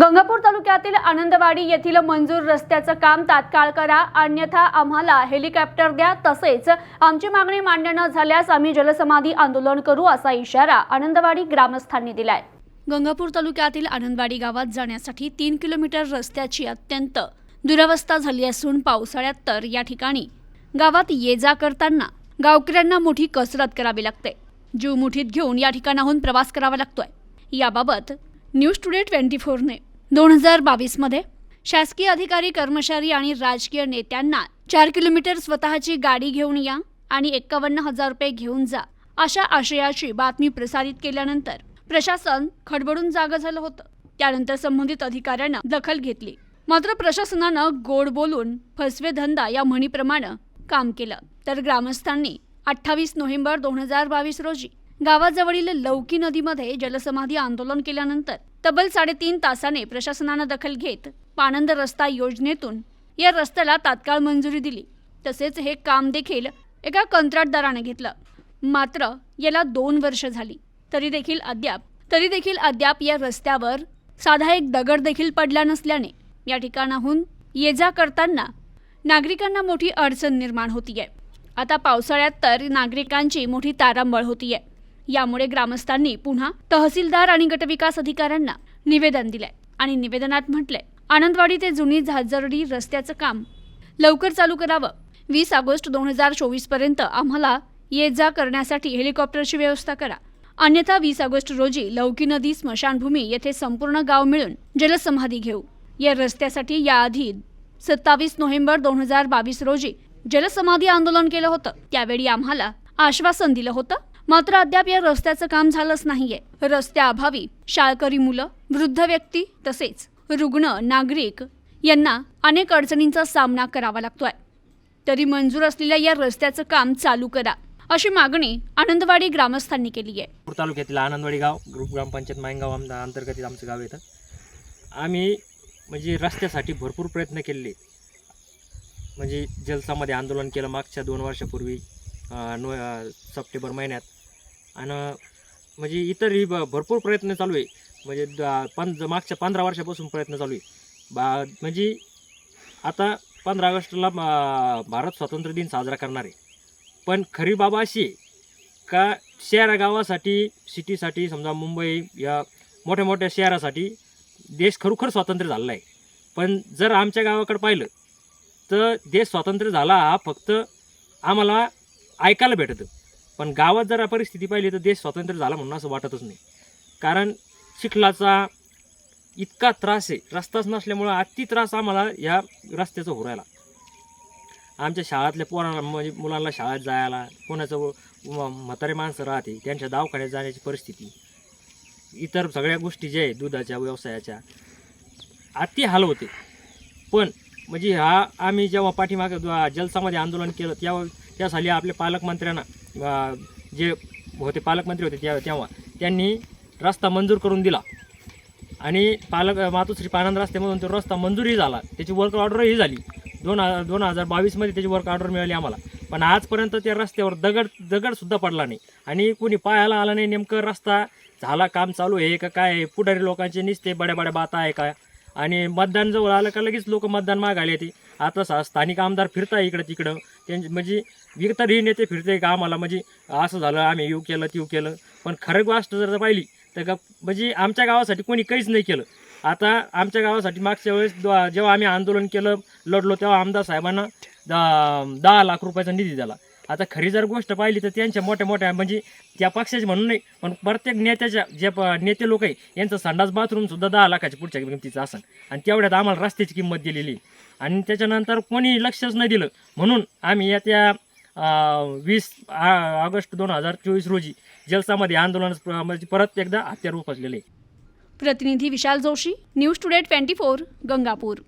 गंगापूर तालुक्यातील आनंदवाडी येथील मंजूर रस्त्याचं काम तात्काळ करा. अन्यथा आम्हाला हेलिकॉप्टर द्या. तसेच आमची मागणी मान्य न झाल्यास आम्ही जलसमाधी आंदोलन करू असा इशारा आनंदवाडी ग्रामस्थांनी दिलाय. गंगापूर तालुक्यातील आनंदवाडी गावात जाण्यासाठी तीन किलोमीटर रस्त्याची अत्यंत दुरवस्था झाली असून पावसाळ्यात तर या ठिकाणी गावात ये जा करताना गावकऱ्यांना मोठी कसरत करावी लागते. जीव मुठीत घेऊन या ठिकाणाहून प्रवास करावा लागतोय. याबाबत न्यूज टुडे ट्वेंटी फोरने दोन हजार बावीसमध्ये शासकीय अधिकारी कर्मचारी आणि राजकीय नेत्यांना चार किलोमीटर स्वतःची गाडी घेऊन या आणि एक्कावन्न हजार रुपये घेऊन जा अशा आशयाची बातमी प्रसारित केल्यानंतर प्रशासन खडबडून जागं झालं होतं. त्यानंतर संबंधित अधिकाऱ्यानं दखल घेतली. मात्र प्रशासनानं गोड बोलून फसवे धंदा या म्हणीप्रमाणे काम केलं. तर ग्रामस्थांनी अठ्ठावीस नोव्हेंबर दोन हजार बावीस रोजी गावाजवळील लौकी नदीमध्ये जलसमाधी आंदोलन केल्यानंतर तब्बल साडेतीन तासाने प्रशासनानं दखल घेत पाणंद रस्ता योजनेतून या रस्त्याला तात्काळ मंजुरी दिली. तसेच हे काम देखील एका कंत्राटदाराने घेतलं. मात्र याला दोन वर्ष झाली. तरी देखील अद्याप तरी देखील अद्याप या रस्त्यावर साधा एक दगड देखील पडला नसल्याने या ठिकाणाहून ये जा करताना नागरिकांना मोठी अडचण निर्माण होतीये. आता पावसाळ्यात तर नागरिकांची मोठी तारांबळ होतीये. यामुळे ग्रामस्थांनी पुन्हा तहसीलदार आणि गटविकास अधिकाऱ्यांना निवेदन दिलंय. आणि निवेदनात म्हटलंय आनंदवाडी ते जुनी झाजर्डी रस्त्याचं काम लवकर चालू करावं. वीस ऑगस्ट दोन हजार चोवीसपर्यंत आम्हाला ये जा करण्यासाठी हेलिकॉप्टरची व्यवस्था करा. अन्यथा वीस ऑगस्ट रोजी लौकी नदी स्मशानभूमी येथे संपूर्ण गाव मिळून जलसमाधी घेऊ. या रस्त्यासाठी याआधी सत्तावीस नोव्हेंबर दोन हजार बावीस रोजी जलसमाधी आंदोलन केलं होतं. त्यावेळी आम्हाला आश्वासन दिलं होतं मात्र अद्याप या रस्त्याचं काम झालंच नाहीये. रस्त्याअभावी शाळकरी मुलं वृद्ध व्यक्ती तसेच रुग्ण नागरिक यांना अनेक अडचणींचा सामना करावा लागतोय. तरी मंजूर असलेल्या या रस्त्याचं काम चालू करा अशी मागणी आनंदवाडी ग्रामस्थांनी केली आहे. तालुक्यातील आनंदवाडी गाव ग्रुप ग्रामपंचायत मायंगाव आमदा अंतर्गत आमचं गाव येतं आम्ही म्हणजे रस्त्यासाठी भरपूर प्रयत्न केले. म्हणजे जलसामध्ये आंदोलन केलं मागच्या दोन वर्षापूर्वी नो सप्टेंबर महिन्यात. आणि म्हणजे इतरही ब भरपूर प्रयत्न चालू आहे. म्हणजे द- मागच्या पंधरा वर्षापासून प्रयत्न चालू आहे. बा म्हणजे आता पंधरा ऑगस्टला भारत स्वातंत्र्य दिन साजरा करणार आहे. पण खरी बाबा अशी आहे का शहरा गावासाठी सिटीसाठी समजा मुंबई या मोठ्या मोठ्या शहरासाठी देश खरोखर स्वातंत्र्य झालेला आहे. पण जर आमच्या गावाकडे पाहिलं तर देश स्वातंत्र्य झाला हा फक्त आम्हाला ऐकायला भेटतं. पण गावात जर परिस्थिती पाहिली तर देश स्वातंत्र्य झाला म्हणून असं वाटतच नाही. कारण चिखलाचा इतका त्रास आहे रस्ताच नसल्यामुळं अति त्रास आम्हाला या रस्त्याचा राहिला. आमच्या शाळातल्या पोरांना म्हणजे मुलांना शाळेत जायला कोणाचं म्हातारे माणसं राहते त्यांच्या दवाखान्यात जाण्याची परिस्थिती इतर सगळ्या गोष्टी ज्या आहे दुधाच्या व्यवसायाच्या अति हाल होते. पण म्हणजे हा आम्ही जेव्हा पाठीमागे जलसामध्ये आंदोलन केलं तेव्हा त्या साली आपल्या पालकमंत्र्यांना जे होते पालकमंत्री होते त्या तेव्हा त्यांनी रस्ता मंजूर करून दिला. आणि पालक मातोश्री पानंद रस्त्यामधून तो रस्ता मंजूरही झाला. त्याची वर्क ऑर्डरही झाली. दोन दोन हजार बावीसमध्ये त्याची वर्क ऑर्डर मिळाली आम्हाला. पण आजपर्यंत त्या रस्त्यावर दगड दगडसुद्धा पडला नाही. आणि कोणी पायाला आला नाही नेमकं रस्ता झाला काम चालू आहे का काय आहे? पुढारी लोकांचे निसते बड्या बड्या बाता आहे का? आणि मतदान जवळ आलं का लगेच लोक मतदान मागायला येते. आता सा स्थानिक आमदार फिरताय इकडं तिकडं त्यांचे म्हणजे विकतही नेते फिरते का आम्हाला? म्हणजे असं झालं आम्ही येऊ केलं तेऊ केलं. पण खरं गोष्ट जर पाहिली तर का म्हणजे आमच्या गावासाठी कोणी काहीच नाही केलं. आता आमच्या गावासाठी मागच्या वेळेस जेव्हा आम्ही आंदोलन केलं लढलो तेव्हा आमदार साहेबांना दहा दहा लाख रुपयाचा निधी दिला. आता खरी जर गोष्ट पाहिली तर त्यांच्या मोठ्या मोठ्या म्हणजे त्या पक्षाचे म्हणून नाही पण प्रत्येक नेत्याच्या जे प- नेते लोक आहे यांचं संडास बाथरूमसुद्धा दहा लाखाच्या पुढच्या किमतीचं असं आणि तेवढ्यात आम्हाला रस्त्याची किंमत दिलेली आणि त्याच्यानंतर कोणी लक्षच नाही दिलं. म्हणून आम्ही या त्या वीस आ- ऑगस्ट दोन हजार चोवीस रोजी जलसामध्ये आंदोलन म्हणजे परत एकदा हत्यार उपसलेले आहे प्रतिनिधी Vishal Joshi news today twenty four Gangapur.